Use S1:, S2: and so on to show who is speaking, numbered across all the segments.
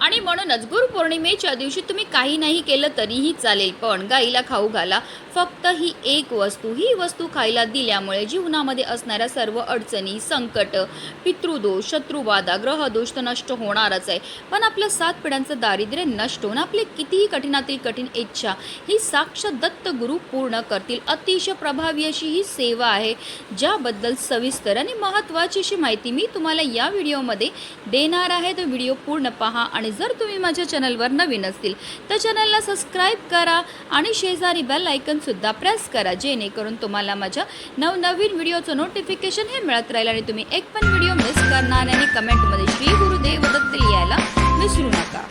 S1: आणि म्हणूनच गुरुपौर्णिमेच्या दिवशी तुम्ही काही नाही केलं तरीही चालेल पण गाईला खाऊ घाला. फक्त ही एक वस्तू ही वस्तू खायला दिल्यामुळे जीवनामध्ये असणाऱ्या सर्व अडचणी संकट पितृदोष शत्रुबाधा ग्रहदोष तर नष्ट होणारच आहे. पण आपलं सात पिढ्यांचं दारिद्र्य नष्ट होऊन आपली कितीही कठीणातील कठीण इच्छा ही साक्ष दत्त गुरु पूर्ण करतील. अतिशय प्रभावी अशी ही सेवा आहे ज्याबद्दल सविस्तर आणि महत्त्वाची अशी माहिती मी तुम्हाला या व्हिडिओमध्ये देणार आहे. तर व्हिडिओ पूर्ण पहा आणि जर तुम्ही माझ्या चॅनलवर नवीन असतील तर चॅनलला सबस्क्राईब करा आणि शेजारी बेल आयकनसुद्धा प्रेस करा जेणेकरून तुम्हाला माझ्या नवनवीन व्हिडिओचं नोटिफिकेशन हे मिळत राहील आणि तुम्ही एक पण व्हिडिओ मिस करणार आणि कमेंटमध्ये श्री गुरुदेव दत्त लिहायला विसरू नका.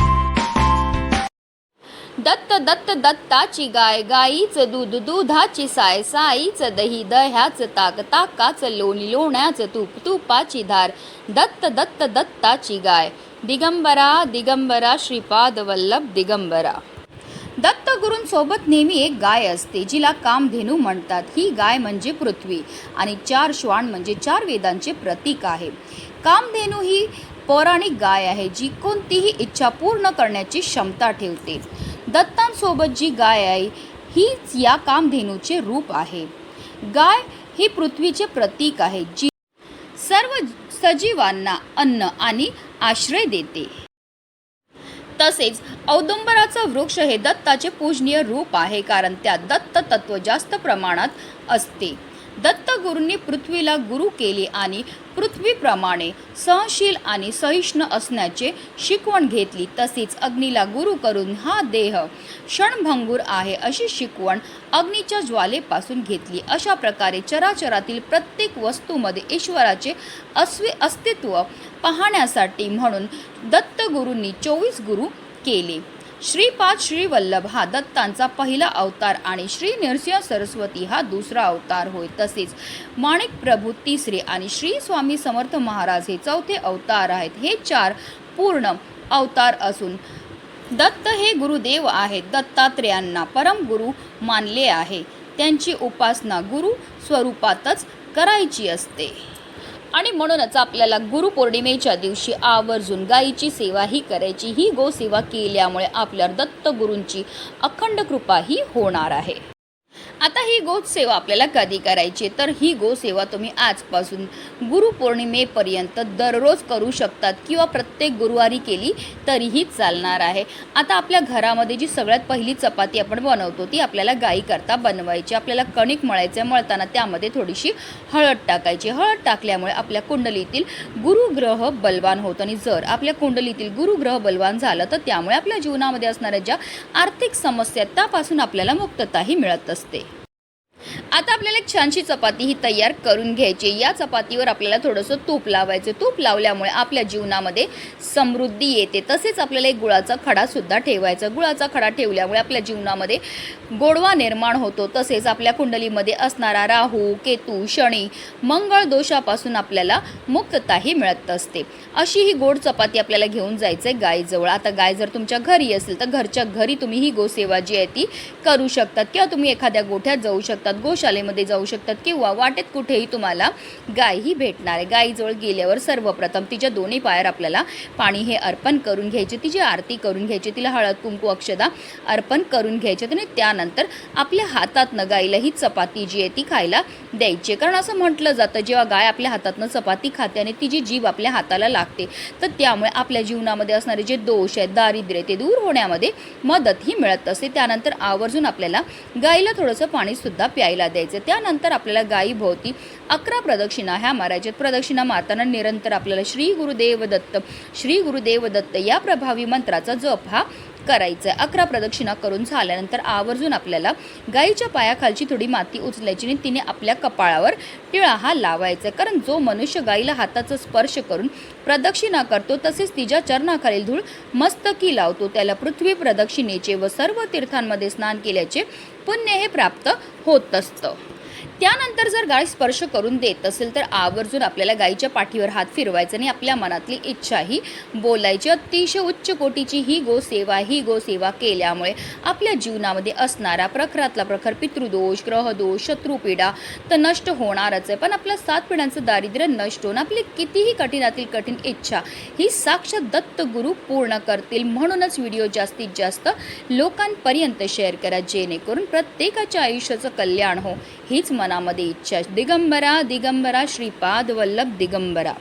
S1: दत्त दत्त दत्ताची गाय गाईचं दूध दुधाची साय साईचं दही दह्याचं ताक ताकाचं लोणी लोण्याचं तूप तुपाची धार. दत्त दत्त दत्ताची गाय. दिगंबरा दिगंबरा श्रीपाद वल्लभ दिगंबरा दत्तगुरूंसोबत नेहमी एक गाय असते जिला कामधेनू म्हणतात. ही गाय म्हणजे पृथ्वी आणि चार श्वान म्हणजे चार वेदांचे प्रतीक आहे. कामधेनू ही पौराणिक गाय आहे जी कोणतीही इच्छा पूर्ण करण्याची क्षमता ठेवते. दत्तांसोबत जी गाय आहे हीच या कामधेनूचे रूप आहे. गाय ही पृथ्वीचे प्रतीक आहे जी सर्व सजीवांना अन्न आणि आश्रय देते. तसेच औदुंबराचं वृक्ष हे दत्ताचे पूजनीय रूप आहे कारण त्यात दत्त तत्व जास्त प्रमाणात असते. दत्तगुरूंनी पृथ्वीला गुरु केले आणि पृथ्वीप्रमाणे सहनशील आणि सहिष्णू असण्याचे शिकवण घेतली तसेच अग्नीला गुरु करून हा देह क्षणभंगूर आहे अशी शिकवण अग्नीच्या ज्वालेपासून घेतली. अशा प्रकारे चराचरातील प्रत्येक वस्तूमध्ये ईश्वराचे अस्वे अस्तित्व पाहण्यासाठी म्हणून दत्तगुरूंनी चोवीस गुरु केले. श्रीपाद श्रीवल्लभ हा दत्तांचा पहिला अवतार आणि श्री नरसिंह सरस्वती हा दुसरा अवतार होय. तसेच माणिक प्रभू तिसरे आणि श्री स्वामी समर्थ महाराज हे चौथे अवतार आहेत. हे चार पूर्ण अवतार असून दत्त हे गुरुदेव आहेत. दत्तात्रेयांना परमगुरु मानले आहे. त्यांची उपासना गुरु स्वरूपातच करायची असते. आणि म्हणूनच आपल्याला गुरुपौर्णिमेच्या दिवशी आवर्जून गायीची सेवा ही करायची ही गोसेवा केल्यामुळे आपल्या दत्तगुरूंची अखंड कृपा ही होणार आहे. आता ही गोसेवा आपल्याला कधी करायची? तर ही गोसेवा तुम्ही आजपासून गुरुपौर्णिमेपर्यंत दररोज करू शकतात किंवा प्रत्येक गुरुवारी केली तरीही चालणार आहे. आता आपल्या घरामध्ये जी सगळ्यात पहिली चपाती आपण बनवतो ती आपल्याला गाईकरता बनवायची. आपल्याला कणिक मळायचं आहे मळताना त्यामध्ये थोडीशी हळद टाकायची. हळद टाकल्यामुळे आपल्या कुंडलीतील गुरुग्रह बलवान होतं आणि जर आपल्या कुंडलीतील गुरुग्रह बलवान झालं तर त्यामुळे आपल्या जीवनामध्ये असणाऱ्या ज्या आर्थिक समस्या आहेत, त्यापासून आपल्याला मुक्तताही मिळत असते. आता आपल्याला एक छानशी चपाती ही तयार करून घ्यायची या चपातीवर आपल्याला थोडंसं तूप लावायचं तूप लावल्यामुळे आपल्या जीवनामध्ये समृद्धी येते. तसेच आपल्याला एक गुळाचा खडासुद्धा ठेवायचा गुळाचा खडा ठेवल्यामुळे आपल्या जीवनामध्ये गोडवा निर्माण होतो. तसेच आपल्या कुंडलीमध्ये असणारा राहू केतू शनी मंगळ दोषापासून आपल्याला मुक्तताही मिळत असते. अशी ही गोड चपाती आपल्याला घेऊन जायचं आहे गायजवळ. आता गाय जर तुमच्या घरी असेल तर घरच्या घरी तुम्ही ही गोसेवा जी आहे ती करू शकतात. किंवा तुम्ही एखाद्या गोठ्यात जाऊ शकतात. गोशालेमध्ये जाऊ शकतात किंवा वाटेत कुठेही तुम्हाला गायही भेटणार आहे. गायीजवळ गेल्यावर सर्वप्रथम तिच्या दोन्ही पायावर आपल्याला पाणी हे अर्पण करून घ्यायचे. तिची आरती करून घ्यायची. तिला हळद कुंकू अक्षदा अर्पण करून घ्यायचे. आणि त्यानंतर आपल्या हातातनं गायीला ही चपाती जी आहे ती खायला द्यायची कारण असं म्हटलं जातं जेव्हा गाय आपल्या हातातनं चपाती खाते आणि तिची जीभ आपल्या हाताला लागते तर त्यामुळे आपल्या जीवनामध्ये असणारे जे दोष आहेत दारिद्र्य ते दूर होण्यामध्ये मदतही मिळत असते. त्यानंतर आवर्जून आपल्याला गाईला थोडंसं पाणीसुद्धा प्यायला द्यायचं. त्यानंतर आपल्याला गायीभोवती अकरा प्रदक्षिणा ह्या मारायच्या प्रदक्षिणा मारताना निरंतर आपल्याला श्री गुरुदेव दत्त श्री गुरुदेव दत्त या प्रभावी मंत्राचा जप हा करायचं आहे अकरा प्रदक्षिणा करून झाल्यानंतर आवर्जून आपल्याला गाईच्या पायाखालची थोडी माती उचलायची आणि तिने आपल्या कपाळावर टिळा हा लावायचा आहे कारण जो मनुष्य गाईला हाताचा स्पर्श करून प्रदक्षिणा करतो तसेच तिच्या चरणाखालील धूळ मस्तकी लावतो. त्याला पृथ्वी प्रदक्षिणेचे व सर्व तीर्थांमध्ये स्नान केल्याचे पुण्य हे प्राप्त होत असतं. त्यानंतर जर गाय स्पर्श करून देत असेल तर आवर्जून आपल्याला गायीच्या पाठीवर हात फिरवायचा आणि आपल्या मनातली इच्छाही बोलायची. अतिशय उच्च कोटीची ही गोसेवा ही गोसेवा केल्यामुळे आपल्या जीवनामध्ये असणारा प्रखरातला प्रखर पितृदोष ग्रहदोष शत्रुपीडा तर नष्ट होणारच आहे. पण आपल्या सात पिढ्यांचं दारिद्र्य नष्ट होऊन आपली कितीही कठीणातील कठीण इच्छा ही साक्षात दत्त गुरु पूर्ण करतील. म्हणूनच व्हिडिओ जास्तीत जास्त लोकांपर्यंत शेअर करा जेणेकरून प्रत्येकाच्या आयुष्याचं कल्याण हो. ही हीच मनामध्ये इच्छा. दिगंबरा दिगंबरा श्रीपाद वल्लभ दिगंबरा.